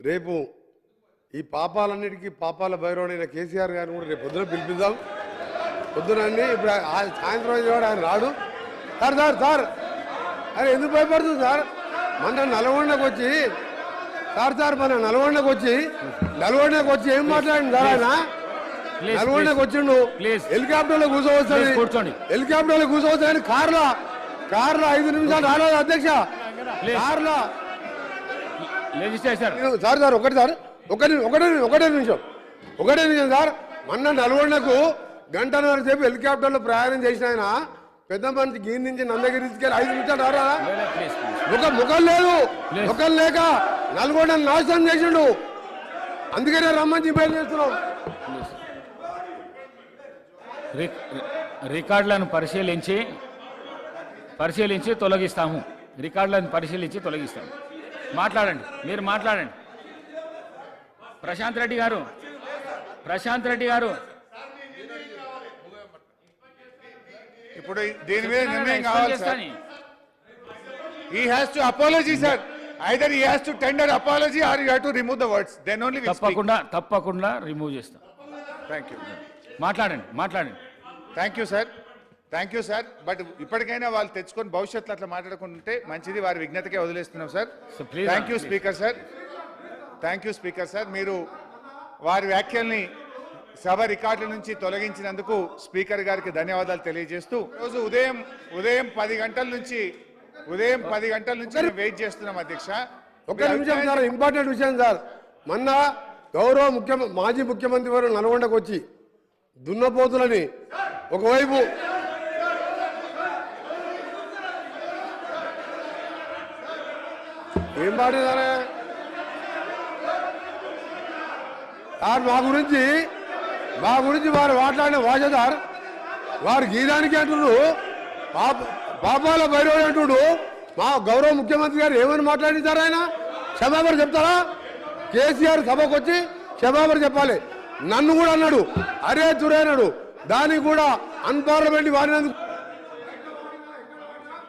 రేపు ఈ పాపాలన్నిటికీ పాపాల భైరవుడైన కేసీఆర్ గారిని కూడా రేపు పొద్దున పిలిపిద్దాం. పొద్దున అన్ని ఇప్పుడు ఆ- సాయంత్రం కూడా ఆయన రాడు. Sir sir sir. అరే ఎందుకు భయపడుతుంది సార్? మన నల్గొండకు వచ్చి సార్ సార్ మన నల్గొండకు వచ్చి నల్గొండకు వచ్చి ఏం మాట్లాడింది సార్ ఆయన? నల్గొండకు వచ్చిండు. హెలికాప్టర్లో Please, కూర్చోండి. హెలికాప్టర్లో కూర్చోవస్తుంది కార్లో కార్లో ఐదు నిమిషాలు రాలేదు అధ్యక్ష. కార్లో లెజిస్లేచర్ నేను- సార్ సార్ ఒకటి సార్ ఒకటి ఒకటే ఒకటే నిమిషం. ఒకటే నిమిషం సార్ మొన్న నల్గొండకు గంటన్నర సేపు హెలికాప్టర్లో ప్రయాణం చేసిన ఆయన పెద్ద మనిషి గీన్ నుంచి నందగిరి తీసుకెళ్ళి ఐదు నిమిషాలు రారా? ముఖ ముఖం లేదు. ముఖం లేక నల్గొండ నాశనం చేసిండు. అందుకనే రమ్మని చెప్పి చేస్తున్నాం. రికార్డులను పరిశీలించి పరిశీలించి తొలగిస్తాము. రికార్డులను పరిశీలించి తొలగిస్తాము. మాట్లాడండి మీరు మాట్లాడండి. ప్రశాంత్ రెడ్డి గారు ప్రశాంత్ రెడ్డి గారు. ఇప్పుడు దీని మీద నిర్ణయం కావాలి sir. He has to apology sir either he has to tender apology or you have to remove the words then only తప్పకుండా తప్పకుండా రిమూవ్ చేస్తాం. థ్యాంక్ యూ మాట్లాడండి మాట్లాడండి. Thank you sir thank you sir but ఇప్పటికైనా వాళ్ళు తెచ్చుకొని భవిష్యత్తులో అట్లా మాట్లాడుకుంటే మంచిది. వారి విజ్ఞతకే వదిలేస్తున్నాం sir thank you. Speaker sir thank you speaker sir మీరు వారి వ్యాఖ్యల్ని సభ రికార్డుల నుంచి తొలగించినందుకు స్పీకర్ గారికి ధన్యవాదాలు తెలియజేస్తూ రోజు ఉదయం ఉదయం పది గంటల నుంచి ఉదయం పది గంటల నుంచి మేము వెయిట్ చేస్తున్నాం అధ్యక్ష. ఒక్క నిమిషం సార్ ఇంపార్టెంట్ విషయం సార్. మొన్న గౌరవ ముఖ్య మాజీ ముఖ్యమంత్రి వారు నల్గొండకు వచ్చి దున్నపోతులని ఒకవైపు ఏం పాడేదారా సార్ మా గురించి మా గురించి వారు మాట్లాడిన భాష వారు గీదానికి అంటున్నారు. పాప పాపాల భైరవుడు అంటుడు మా గౌరవ ముఖ్యమంత్రి గారు ఏమని మాట్లాడించారు ఆయన? క్షమాపణ చెప్తారా? కేసీఆర్ సభకు వచ్చి క్షమాపణ చెప్పాలి. నన్ను కూడా అన్నాడు. అరే చురే అన్నాడు. దానికి కూడా అన్పార్లమెంట్ వారినందుకు